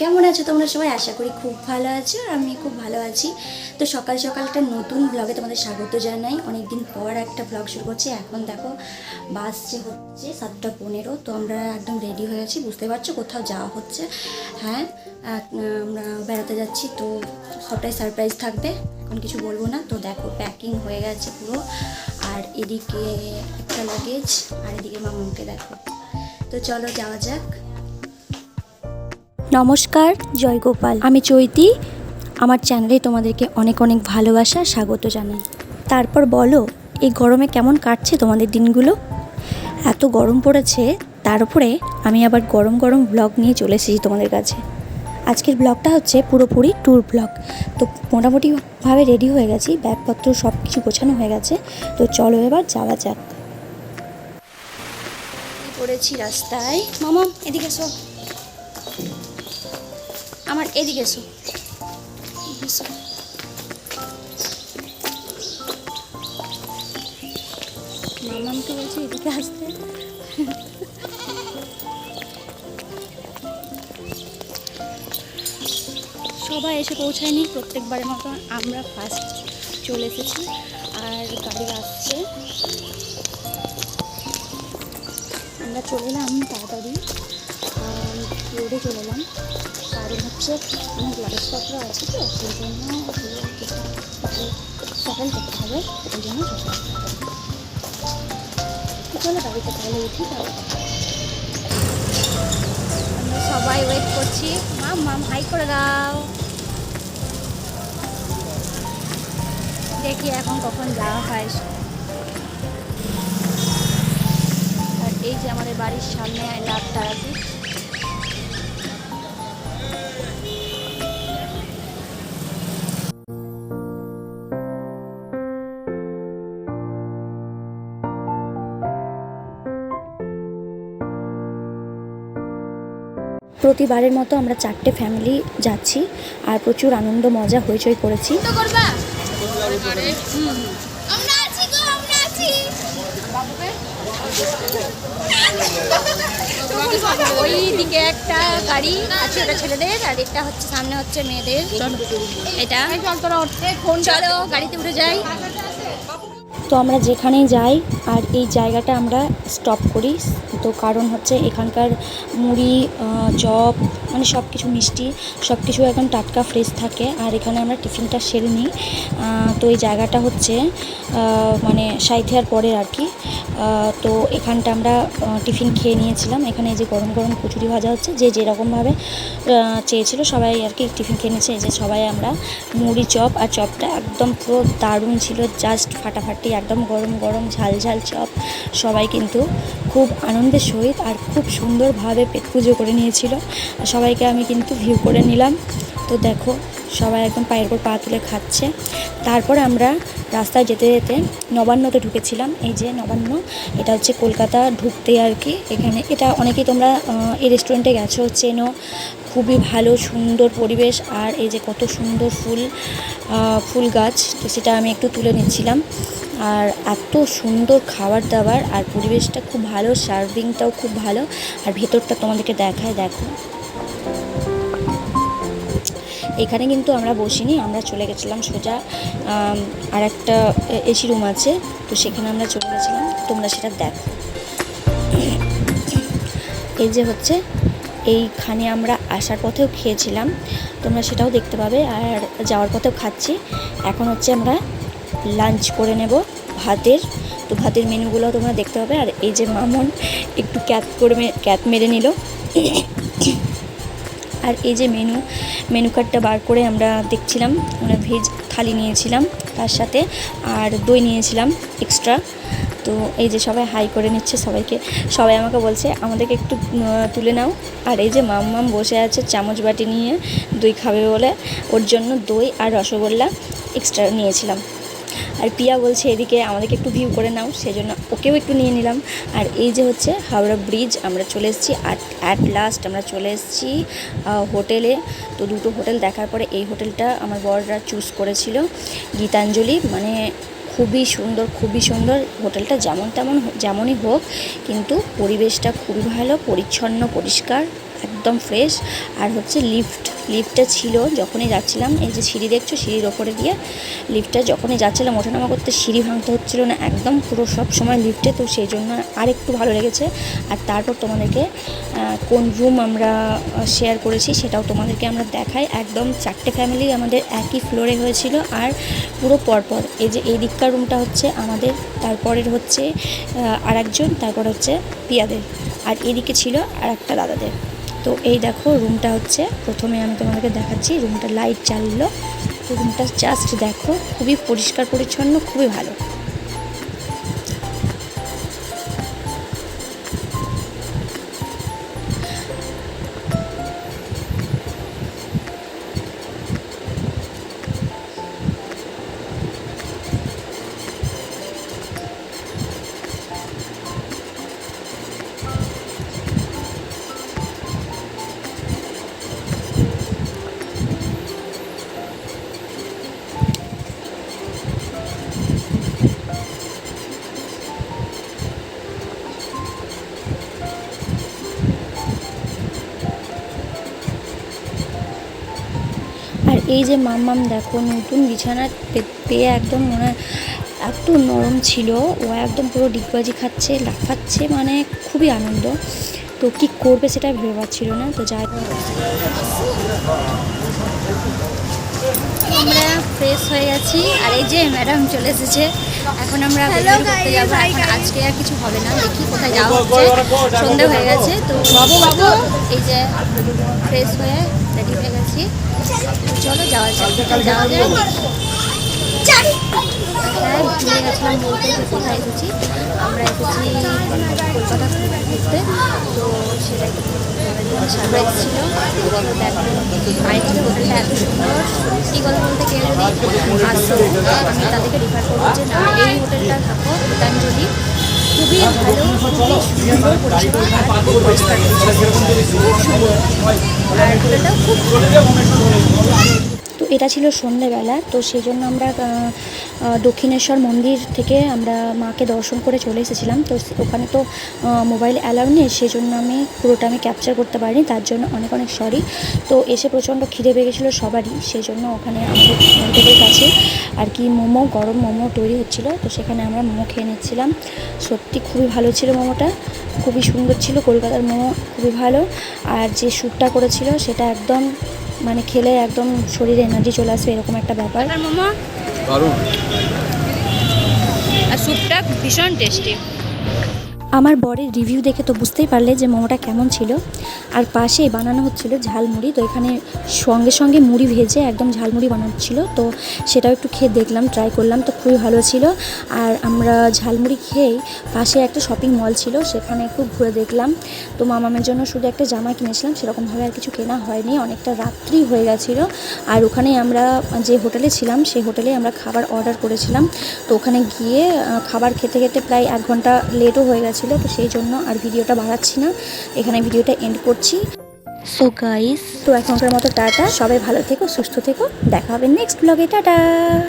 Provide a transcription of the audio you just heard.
কেমন আছো তোমরা সবাই? আশা করি খুব ভালো আছো আর আমি খুব ভালো আছি। তো সকাল সকাল একটা নতুন ব্লগে তোমাদের স্বাগত জানাই। অনেকদিন পর একটা ব্লগ শুরু করছি। এখন দেখো বাসছে হচ্ছে সাতটা পনেরো, তো আমরা একদম রেডি হয়ে আছি। বুঝতে পারছ? কোথাও যাওয়া হচ্ছে। হ্যাঁ আমরা বেড়াতে যাচ্ছি, তো সবটাই সারপ্রাইজ থাকবে। এখন কিছু বলব না। তো দেখো প্যাকিং হয়ে গেছে পুরো। আর এদিকে একটা লাগেজ আর এদিকে মামুকে দেখো। তো চলো যাওয়া যাক। নমস্কার, জয় গোপাল। আমি চৈতি। আমার চ্যানেলে তোমাদেরকে অনেক অনেক ভালোবাসা, স্বাগত জানাই। তারপর বলো, এই গরমে কেমন কাটছে তোমাদের দিনগুলো? এত গরম পড়েছে, তার উপরে আমি আবার গরম গরম ব্লগ নিয়ে চলে এসেছি তোমাদের কাছে। আজকের ব্লগটা হচ্ছে পুরোপুরি ট্যুর ব্লগ তো মোটামুটিভাবে রেডি হয়ে গেছি, ব্যাগপত্র সব কিছু গোছানো হয়ে গেছে। তো চলো এবার যাওয়া যাক। পড়েছি রাস্তায়। মামা, এদিকে এসো। আমার এদিকে এসো। মামামকে বলছি এদিকে আসতে। সবাই এসে পৌঁছায়নি প্রত্যেকবারের মতো আমরা ফার্স্ট চলে এসেছি। আর গাড়ি আসছে। আমরা চলে এলাম তাড়াতাড়ি। রোডে চলে এলাম কারণ হচ্ছে অনেক লাগেজপত্র আছে তো, সেই জন্য সকাল করতে হবে ওই জন্য চলো গাড়িতে তাহলে উঠি তাহলে আমরা সবাই ওয়েট করছি। মাম মাম হাই করে দাও। দেখি এখন কখন যাওয়া হয়। আর এই যে আমাদের বাড়ির সামনে লাভ তারাপীঠ প্রতিবারের মতো আমরা চারটে ফ্যামিলি যাচ্ছি আর প্রচুর আনন্দ মজা হইচই করেছি। ওই দিকে একটা গাড়ি আছে ওটা ছেলেদের আর এটা হচ্ছে সামনে হচ্ছে মেয়েদের। এটা। চলো গাড়িতে উঠে যাই। তো আমরা যেখানেই যাই আর এই জায়গাটা আমরা স্টপ করি। তো কারণ হচ্ছে এখানকার মুড়ি চপ মানে সব কিছু মিষ্টি সব কিছু একদম টাটকা ফ্রেশ থাকে আর এখানে আমরা টিফিনটা সেরে নিই। তো এই জায়গাটা হচ্ছে মানে সাইথিয়ার পরের আর কি। তো এখানটা আমরা টিফিন খেয়ে নিয়েছিলাম। এখানে এই যে গরম গরম কচুরি ভাজা হচ্ছে, যে যেরকমভাবে চেয়েছিল সবাই আর কি টিফিন খেয়ে নিয়েছে। যে সবাই আমরা মুড়ি চপ আর চপটা একদম পুরো দারুণ ছিল জাস্ট ফাটাফাটি, একদম গরম গরম ঝাল ঝাল চপ। সবাই কিন্তু খুব আনন্দের সহিত আর খুব সুন্দরভাবে পেট পুজো করে নিয়েছিল। সবাইকে আমি কিন্তু ভিউ করে নিলাম। তো দেখো, সবাই একদম পায়ের উপর পা তুলে খাচ্ছে। তারপরে আমরা রাস্তায় যেতে যেতে নবান্নতে ঢুকেছিলাম। এই যে নবান্ন, এটা হচ্ছে কলকাতা ঢুকতে আর কি এখানে। এটা অনেকেই তোমরা এই রেস্টুরেন্টে গেছো, চেনো। খুবই ভালো, সুন্দর পরিবেশ। আর এই যে কত সুন্দর ফুল ফুল গাছ, তো সেটা আমি একটু তুলে নিচ্ছিলাম। আর এত সুন্দর খাবার দাবার আর পরিবেশটা খুব ভালো, সার্ভিংটাও খুব ভালো। আর ভেতরটা তোমাদেরকে দেখায়, দেখো। এখানে কিন্তু আমরা বসিনি, আমরা চলে গেছিলাম সোজা আর একটা এসি রুম আছে, তো সেখানে আমরা চলে গেছিলাম, তোমরা সেটা দেখো। এই যে হচ্ছে, এইখানে আমরা আসার পথেও খেয়েছিলাম, তোমরা সেটাও দেখতে পাবে, আর যাওয়ার পথেও খাচ্ছি। এখন হচ্ছে আমরা লাঞ্চ করে নেব ভাতের, তো ভাতের মেনুগুলো তোমরা দেখতে পাবে, আর এই যে মামন একটু ক্যাপ করে ক্যাপ মেরে নিল। আর এই যে মেনু মেনু কার্ডটা বার করে আমরা দেখছিলাম, আমরা ভেজ থালি নিয়েছিলাম তার সাথে আর দই নিয়েছিলাম এক্সট্রা তো এই যে সবাই হাই করে নিচ্ছে সবাইকে। সবাই আমাকে বলছে, আমাদেরকে একটু তুলে নাও। আর এই যে মাম মাম বসে আছে চামচ বাটি নিয়ে, দই খাবে বলে। ওর জন্য দই আর রসগোল্লা এক্সট্রা নিয়েছিলাম। আর পিয়া বলছে, এদিকে আমাদেরকে একটু ভিউ করে নাও। সেজন্য ওকেও একটু নিয়ে নিলাম। আর এই যে হচ্ছে হাওড়া ব্রিজ আমরা চলে এসেছি। অ্যাট লাস্ট আমরা চলে এসেছি হোটেলে। তো দুটো হোটেল দেখার পরে এই হোটেলটা আমার বড়রা চুজ করেছিল। গীতাঞ্জলি মানে খুবই সুন্দর খুবই সুন্দর। হোটেলটা যেমন তেমন যেমনই হোক, কিন্তু পরিবেশটা খুবই ভালো, পরিচ্ছন্ন, পরিষ্কার, একদম ফ্রেশ আর হচ্ছে লিফট লিফটটা ছিল, যখনই যাচ্ছিলাম, এই যে সিঁড়ি দেখছ, সিঁড়ির ওপরে দিয়ে লিফটটা যখনই যাচ্ছিলাম, ওঠানামা করতে সিঁড়ি ভাঙতে হচ্ছিল না, একদম পুরো সব সময় লিফটে তো সেই জন্য আর একটু ভালো লেগেছে। আর তারপর তোমাদেরকে কোন রুম আমরা শেয়ার করেছি সেটাও তোমাদেরকে আমরা দেখাই। একদম চারটে ফ্যামিলি আমাদের একই ফ্লোরে হয়েছিল আর পুরো পরপর। এই যে এই দিককার রুমটা হচ্ছে আমাদের, তারপরের হচ্ছে আর একজন তারপর হচ্ছে পিয়াদের। আর এদিকে ছিল আর একটা দাদাদের। তো এই দেখো রুমটা হচ্ছে, প্রথমে আমি তোমাদেরকে দেখাচ্ছি রুমটা লাইট তো রুমটা জাস্ট দেখো, খুবই পরিষ্কার পরিচ্ছন্ন, খুবই ভালো। এই যে মাম্মাম দেখো, নতুন বিছানা পেয়ে একদম মনে এত নরম ছিল, ও একদম পুরো ডিগবাজি খাচ্ছে, লাফাচ্ছে মানে খুবই আনন্দ তো কী করবে সেটা ভেবে পাচ্ছিল না, তো যাই। আমরা ফ্রেশ হয়ে গেছি। আর এই যে ম্যাডাম চলে এসেছে। এখন আমরা ঘুরতে যাব। এখন আজকে আর কিছু হবে না। দেখি কোথায় যাওয়া হচ্ছে। সন্ধে হয়ে গেছে। তো বাবু বাবু এই যে ফ্রেশ হয়ে রেডি হয়ে গেছি। চলো যাওয়া যাক। কোথায় যাওয়া যায় হ্যাঁ ভুলে গেছিলাম বলতে কোথায় এসেছি। আমরা এসেছি কলকাতা ঘুরতে। তো সেটা একটু সারপ্রাইজ ছিল থেকে হোটেলটা এত সুন্দর। সত্যি কথা বলতে কেউ যদি আসতো আমি তাদেরকে রিফার করব যে, না, এই হোটেলটা থাকো খুবই ভালো, খুবই সুন্দর খুব পরিষ্কার, পরিচ্ছন্ন। খুব সুন্দর আর হোটেলটাও খুব এটা ছিল সন্ধেবেলা, তো সেই জন্য আমরা দক্ষিণেশ্বর মন্দির থেকে আমরা মাকে দর্শন করে চলে এসেছিলাম। তো ওখানে তো মোবাইল অ্যালাউ নেই সেই জন্য আমি, পুরোটা আমি ক্যাপচার করতে পারিনি, তার জন্য অনেক অনেক সরি তো এসে প্রচণ্ড খিদে পেয়ে গেছিল সবারই সেই জন্য ওখানে আমাদের কাছে আর কি মোমো, গরম মোমো তৈরি হচ্ছিল। তো সেখানে আমরা মোমো খেয়ে নিচ্ছিলাম। সত্যি খুবই ভালো ছিল মোমোটা, খুবই সুন্দর ছিল, কলকাতার মোমো খুবই ভালো। আর যে স্যুপটা করেছিল, সেটা একদম মানে খেলে একদম শরীরে এনার্জি চলে আসবে এরকম একটা ব্যাপার। মোমো? আর স্যুপটা ভীষণ টেস্টি আমার বরের রিভিউ দেখে তো বুঝতেই পারলে যে মোমোটা কেমন ছিল। আর পাশেই বানানো হচ্ছিল ঝালমুড়ি, তো এখানে সঙ্গে সঙ্গে মুড়ি ভেজে একদম ঝালমুড়ি বানাচ্ছিল তো সেটাও একটু খেয়ে দেখলাম ট্রাই করলাম, তো খুবই ভালো ছিল। আর আমরা ঝালমুড়ি খেয়েই পাশে একটা শপিং মল ছিল, সেখানে একটু ঘুরে দেখলাম। তো মামামের জন্য শুধু একটা জামা কিনেছিলাম, সেরকমভাবে আর কিছু কেনা হয়নি, অনেকটা রাত্রি হয়ে গেছিল। আর ওখানে আমরা যে হোটেলে ছিলাম, সেই হোটেলে আমরা খাবার অর্ডার করেছিলাম। তো ওখানে গিয়ে খাবার খেতে খেতে প্রায় এক ঘণ্টা লেটও হয়ে গেছিল তো সেই জন্য আর ভিডিওটা বাড়াচ্ছি না। এখানে ভিডিওটা এন্ড করছি। সো গাইস তো এখনকার মতো টাটা। সবাই ভালো থেকো সুস্থ থেকো। দেখা হবে নেক্সট ব্লগে টাটা!